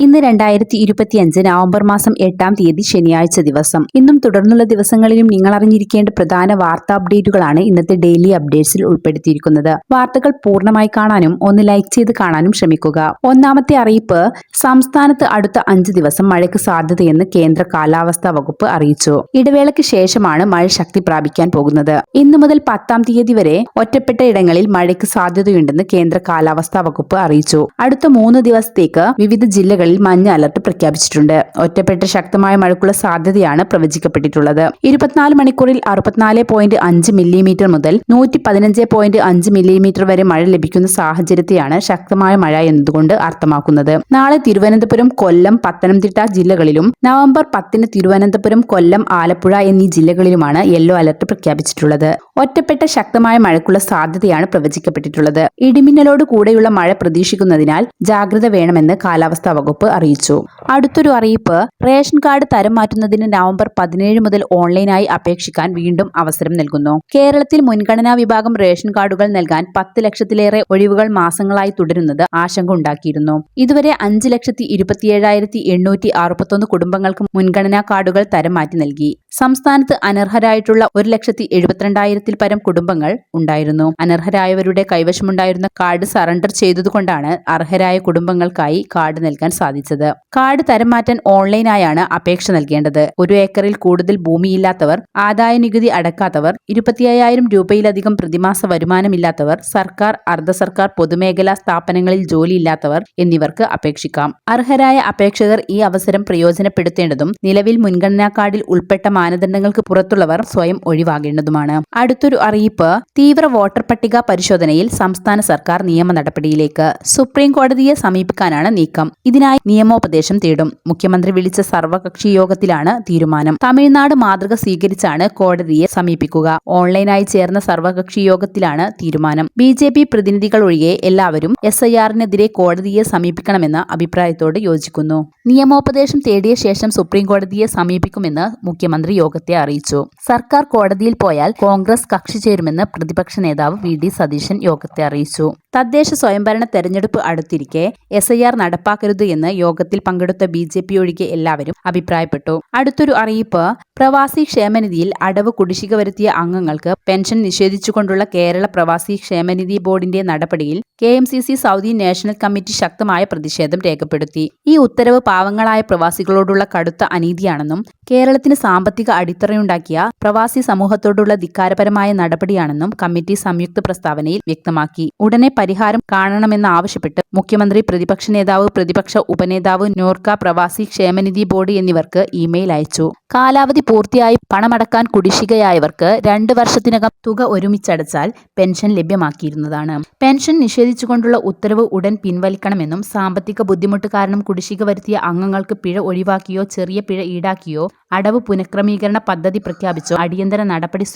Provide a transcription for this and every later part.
ഇന്ന് രണ്ടായിരത്തി ഇരുപത്തിയഞ്ച് നവംബർ മാസം എട്ടാം തീയതി ശനിയാഴ്ച ദിവസം. ഇന്നും തുടർന്നുള്ള ദിവസങ്ങളിലും നിങ്ങൾ അറിഞ്ഞിരിക്കേണ്ട പ്രധാന വാർത്താ അപ്ഡേറ്റുകളാണ് ഇന്നത്തെ ഡെയിലി അപ്ഡേറ്റ്സിൽ ഉൾപ്പെടുത്തിയിരിക്കുന്നത്. വാർത്തകൾ പൂർണമായി കാണാനും ഒന്ന് ലൈക്ക് ചെയ്ത് കാണാനും ശ്രമിക്കുക. ഒന്നാമത്തെ അറിയിപ്പ് സംസ്ഥാനത്ത് അടുത്ത അഞ്ച് ദിവസം മഴയ്ക്ക് സാധ്യതയെന്ന് കേന്ദ്ര കാലാവസ്ഥാ വകുപ്പ് അറിയിച്ചു. ഇടവേളയ്ക്ക് ശേഷമാണ് മഴ ശക്തി പ്രാപിക്കാൻ പോകുന്നത്. ഇന്നു മുതൽ പത്താം തീയതി വരെ ഒറ്റപ്പെട്ട ഇടങ്ങളിൽ മഴയ്ക്ക് സാധ്യതയുണ്ടെന്ന് കേന്ദ്ര കാലാവസ്ഥാ വകുപ്പ് അറിയിച്ചു. അടുത്ത മൂന്ന് ദിവസത്തേക്ക് വിവിധ ജില്ലകളിൽ മഞ്ഞ അലർട്ട് പ്രഖ്യാപിച്ചിട്ടുണ്ട്. ഒറ്റപ്പെട്ട ശക്തമായ മഴയ്ക്കുള്ള സാധ്യതയാണ് പ്രവചിക്കപ്പെട്ടിട്ടുള്ളത്. ഇരുപത്തിനാല് മണിക്കൂറിൽ അറുപത്തിനാല് പോയിന്റ് അഞ്ച് മില്ലിമീറ്റർ മുതൽ നൂറ്റി പതിനഞ്ച് പോയിന്റ് അഞ്ച് മില്ലിമീറ്റർ വരെ മഴ ലഭിക്കുന്ന സാഹചര്യത്തെയാണ് ശക്തമായ മഴ എന്നതുകൊണ്ട് അർത്ഥമാക്കുന്നത്. നാളെ തിരുവനന്തപുരം കൊല്ലം പത്തനംതിട്ട ജില്ലകളിലും നവംബർ പത്തിന് തിരുവനന്തപുരം കൊല്ലം ആലപ്പുഴ എന്നീ ജില്ലകളിലുമാണ് യെല്ലോ അലർട്ട് പ്രഖ്യാപിച്ചിട്ടുള്ളത്. ഒറ്റപ്പെട്ട ശക്തമായ മഴയ്ക്കുള്ള സാധ്യതയാണ് പ്രവചിക്കപ്പെട്ടിട്ടുള്ളത്. ഇടിമിന്നലോട് കൂടെയുള്ള മഴ പ്രതീക്ഷിക്കുന്നതിനാൽ ജാഗ്രത വേണമെന്ന് കാലാവസ്ഥാ വകുപ്പ് അറിയിച്ചു. അടുത്തൊരു അറിയിപ്പ്. റേഷൻ കാർഡ് തരം മാറ്റുന്നതിന് നവംബർ പതിനേഴ് മുതൽ ഓൺലൈനായി അപേക്ഷിക്കാൻ വീണ്ടും അവസരം നൽകുന്നു. കേരളത്തിൽ മുൻഗണനാ വിഭാഗം റേഷൻ കാർഡുകൾ നൽകാൻ പത്ത് ലക്ഷത്തിലേറെ ഒഴിവുകൾ മാസങ്ങളായി തുടരുന്നത് ആശങ്ക ഉണ്ടാക്കിയിരുന്നു. ഇതുവരെ അഞ്ച് ലക്ഷത്തി ഇരുപത്തിയേഴായിരത്തി എണ്ണൂറ്റി അറുപത്തൊന്ന് കുടുംബങ്ങൾക്ക് മുൻഗണനാ കാർഡുകൾ തരം മാറ്റി നൽകി. സംസ്ഥാനത്ത് അനർഹരായിട്ടുള്ള ഒരു ലക്ഷത്തി എഴുപത്തിരണ്ടായിരത്തിൽ പരം കുടുംബങ്ങൾ ഉണ്ടായിരുന്നു. അനർഹരായവരുടെ കൈവശമുണ്ടായിരുന്ന കാർഡ് സറണ്ടർ ചെയ്തതുകൊണ്ടാണ് അർഹരായ കുടുംബങ്ങൾക്കായി കാർഡ് നൽകാൻ സാധിച്ചത്. കാർഡ് തരം മാറ്റാൻ ഓൺലൈനായാണ് അപേക്ഷ നൽകേണ്ടത്. ഒരു ഏക്കറിൽ കൂടുതൽ ഭൂമിയില്ലാത്തവർ ആദായ നികുതി അടക്കാത്തവർ ഇരുപത്തിയ്യായിരം രൂപയിലധികം പ്രതിമാസ വരുമാനമില്ലാത്തവർ സർക്കാർ അർദ്ധ സർക്കാർ പൊതുമേഖലാ സ്ഥാപനങ്ങളിൽ ജോലിയില്ലാത്തവർ എന്നിവർക്ക് അപേക്ഷിക്കാം. അർഹരായ അപേക്ഷകർ ഈ അവസരം പ്രയോജനപ്പെടുത്തേണ്ടതും നിലവിൽ മുൻഗണനാ കാർഡിൽ ഉൾപ്പെട്ട മാനദണ്ഡങ്ങൾക്ക് പുറത്തുള്ളവർ സ്വയം ഒഴിവാകേണ്ടതുമാണ്. അടുത്തൊരു അറിയിപ്പ്. തീവ്ര വോട്ടർ പട്ടിക പരിശോധനയിൽ സംസ്ഥാന സർക്കാർ നിയമ നടപടിയിലേക്ക് സുപ്രീം കോടതിയെ സമീപിക്കാനാണ് നീക്കം. ഇതിനായി നിയമോപദേശം തേടും. മുഖ്യമന്ത്രി വിളിച്ച സർവകക്ഷി യോഗത്തിലാണ് തീരുമാനം. തമിഴ്നാട് മാതൃക സ്വീകരിച്ചാണ് കോടതിയെ സമീപിക്കുക. ഓൺലൈനായി ചേർന്ന സർവകക്ഷി യോഗത്തിലാണ് തീരുമാനം. ബി ജെ പി പ്രതിനിധികൾ ഒഴികെ എല്ലാവരും എസ് ഐ ആറിനെതിരെ കോടതിയെ സമീപിക്കണമെന്ന അഭിപ്രായത്തോട് യോജിക്കുന്നു. നിയമോപദേശം തേടിയ ശേഷം സുപ്രീം കോടതിയെ സമീപിക്കുമെന്ന് മുഖ്യമന്ത്രി യോഗത്തെ അറിയിച്ചു. സർക്കാർ കോടതിയിൽ പോയാൽ കോൺഗ്രസ് കക്ഷി ചേരുമെന്ന് പ്രതിപക്ഷ നേതാവ് വി ഡി സതീശൻ യോഗത്തെ അറിയിച്ചു. തദ്ദേശ സ്വയംഭരണ തെരഞ്ഞെടുപ്പ് അടുത്തിരിക്കെ എസ് ഐ ആർ നടപ്പാക്കരുത് എന്ന് യോഗത്തിൽ പങ്കെടുത്ത ബി ജെ പി ഒഴികെ എല്ലാവരും അഭിപ്രായപ്പെട്ടു. അടുത്തൊരു അറിയിപ്പ് പ്രവാസി ക്ഷേമനിധിയിൽ അടവ് കുടിശ്ശിക വരുത്തിയ അംഗങ്ങൾക്ക് പെൻഷൻ നിഷേധിച്ചുകൊണ്ടുള്ള കേരള പ്രവാസി ക്ഷേമനിധി ബോർഡിന്റെ നടപടിയിൽ K M C C Saudi national committee ശക്തമായ പ്രതിഷേധം രേഖപ്പെടുത്തി. ഈ ഉത്തരവ് പാവങ്ങളായ പ്രവാസികളോടുള്ള കടുത്ത അനീതിയാണെന്നും കേരളത്തിന് സാമ്പത്തിക അടിത്തറയുണ്ടാക്കിയ പ്രവാസി സമൂഹത്തോടുള്ള ധിക്കാരപരമായ നടപടിയാണെന്നും കമ്മിറ്റി സംയുക്ത പ്രസ്താവനയിൽ വ്യക്തമാക്കി. ഉടനെ പരിഹാരം കാണണമെന്നാവശ്യപ്പെട്ട് മുഖ്യമന്ത്രി പ്രതിപക്ഷ നേതാവ് പ്രതിപക്ഷ ഉപനേതാവ് നോർക്ക പ്രവാസി ക്ഷേമനിധി ബോർഡ് എന്നിവർക്ക് ഇമെയിൽ അയച്ചു. കാലാവധി പൂർത്തിയായി പണമടക്കാൻ കുടിശ്ശികയായവർക്ക് രണ്ട് വർഷത്തിനകം തുക ഒരുമിച്ചടച്ചാൽ പെൻഷൻ ലഭ്യമാക്കിയിരുന്നതാണ്. പെൻഷൻ നിഷേധിച്ചുകൊണ്ടുള്ള ഉത്തരവ് ഉടൻ പിൻവലിക്കണമെന്നും സാമ്പത്തിക ബുദ്ധിമുട്ട് കാരണം കുടിശ്ശിക വരുത്തിയ അംഗങ്ങൾക്ക് പിഴ ഒഴിവാക്കിയോ ചെറിയ പിഴ ഈടാക്കിയോ അടവ് പുനഃക്രമീകരണ പദ്ധതി പ്രഖ്യാപിച്ചോ അടിയന്തര നടപടി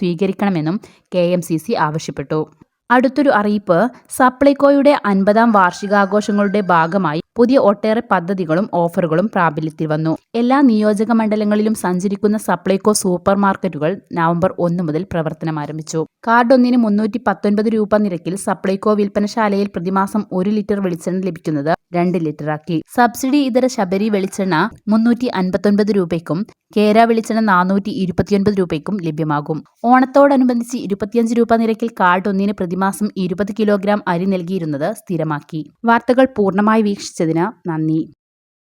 സ്വീകരിക്കണമെന്നും കെ എം സി സി ആവശ്യപ്പെട്ടു. അടുത്തൊരു അറിയിപ്പ് സപ്ലൈകോയുടെ അൻപതാം വാർഷികാഘോഷങ്ങളുടെ ഭാഗമായി പുതിയ ഒട്ടേറെ പദ്ധതികളും ഓഫറുകളും പ്രാബല്യത്തിൽ വന്നു. എല്ലാ നിയോജക മണ്ഡലങ്ങളിലും സഞ്ചരിക്കുന്ന സപ്ലൈകോ സൂപ്പർ മാർക്കറ്റുകൾ നവംബർ ഒന്ന് മുതൽ പ്രവർത്തനം ആരംഭിച്ചു കാർഡ് ഒന്നിന് മുന്നൂറ്റി പത്തൊൻപത് രൂപ നിരക്കിൽ സപ്ലൈകോ വിൽപ്പനശാലയിൽ പ്രതിമാസം ഒരു ലിറ്റർ വെളിച്ചെണ്ണ ലഭിക്കുന്നത് രണ്ട് ലിറ്ററാക്കി. സബ്സിഡി ഇതര ശബരി വെളിച്ചെണ്ണ മുന്നൂറ്റി അൻപത്തൊൻപത് രൂപയ്ക്കും കേര വെളിച്ചെണ്ണ നാനൂറ്റി ഇരുപത്തിയൊൻപത് രൂപയ്ക്കും ലഭ്യമാകും. ഓണത്തോടനുബന്ധിച്ച് ഇരുപത്തിയഞ്ച് രൂപ നിരക്കിൽ കാർഡ് ഒന്നിന് പ്രതിമാസം ഇരുപത് കിലോഗ്രാം അരി നൽകിയിരുന്നത് സ്ഥിരമാക്കി. വാർത്തകൾ പൂർണമായി വീക്ഷിച്ചതിന് നന്ദി.